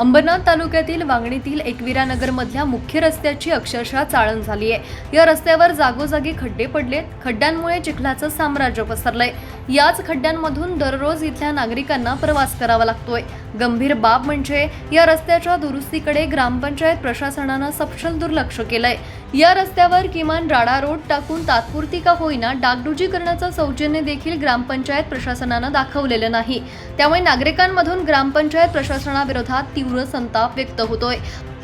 अंबरनाथ तालुक्यातील वांगणीतील एकविरानगरमधल्या मुख्य रस्त्याची अक्षरशः चाळण झाली आहे. या रस्त्यावर जागोजागी खड्डे पडलेत. खड्ड्यांमुळे चिखलाचं साम्राज्य पसरलंय. याच खड्ड्यांमधून दररोज इथल्या नागरिकांना प्रवास करावा लागतोय. गंभीर बाब म्हणजे या रस्त्याच्या दुरुस्तीकडे ग्रामपंचायत प्रशासनानं सपशेल दुर्लक्ष केलंय. या रस्त्यावर किमान राडा रोड टाकून तात्पुरती का होईना डागडुजी करण्याचं सौजन्य देखील ग्रामपंचायत प्रशासनानं दाखवलेलं नाही. त्यामुळे नागरिकांमधून ग्रामपंचायत प्रशासनाविरोधात तीव्र संताप व्यक्त होतोय.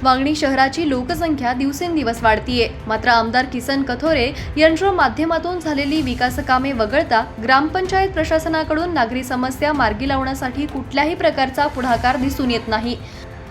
वांगणी शहराची लोकसंख्या दिवसेंदिवस वाढतीये. मात्र आमदार किसन कथोरे यांच्या माध्यमातून झालेली विकास कामे वगळता ग्रामपंचायत प्रशासनाकडून नागरी समस्या मार्गी लावण्यासाठी कुठल्याही प्रकारचा पुढाकार दिसून येत नाही.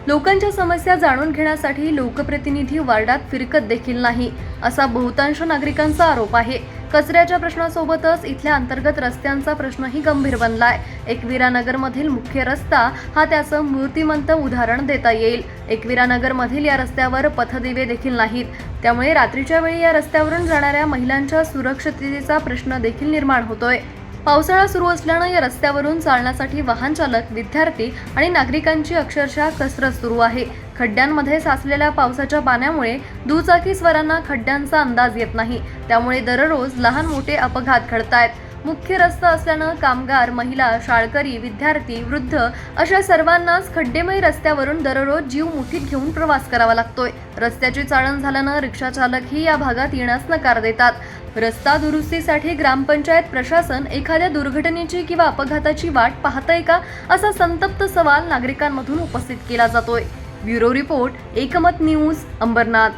लोकांच्या समस्या जाणून घेण्यासाठी लोकप्रतिनिधी वार्डात फिरकत देखील नाही असा बहुतांश नागरिकांचा आरोप आहे. कचऱ्याच्या प्रश्नासोबतच इथल्या अंतर्गत रस्त्यांचा प्रश्नही गंभीर बनलाय. एकविरानगरमधील मुख्य रस्ता हा त्याचं मूर्तिमंत उदाहरण देता येईल. एकविरानगरमधील या रस्त्यावर पथदिवे देखील नाहीत. त्यामुळे रात्रीच्या वेळी या रस्त्यावरून जाणाऱ्या महिलांच्या सुरक्षिततेचा प्रश्न देखील निर्माण होतोय. पावसाळा सुरू असल्यानं या रस्त्यावरून चालण्यासाठी वाहन चालक विद्यार्थी आणि नागरिकांची अक्षरशः कसरत सुरू आहे. खड्ड्यांमध्ये साचलेल्या पावसाच्या पाण्यामुळे दुचाकी स्वरांना खड्ड्यांचा अंदाज येत नाही. त्यामुळे दररोज लहान मोठे अपघात घडतायत. मुख्य रस्ता असल्यानं कामगार महिला शाळकरी विद्यार्थी वृद्ध अशा सर्वांनाच खड्डेमय रस्त्यावरून दररोज जीव मुठीत घेऊन प्रवास करावा लागतोय. रस्त्याची चाळण झाल्यानं रिक्षा चालकही या भागात येण्यास नकार देतात. रस्ता दुरुस्तीसाठी ग्रामपंचायत प्रशासन एखाद्या दुर्घटनेची किंवा अपघाताची वाट पाहतंय का असा संतप्त सवाल नागरिकांमधून उपस्थित केला जातोय. Bureau report Ekmat news Ambarnath.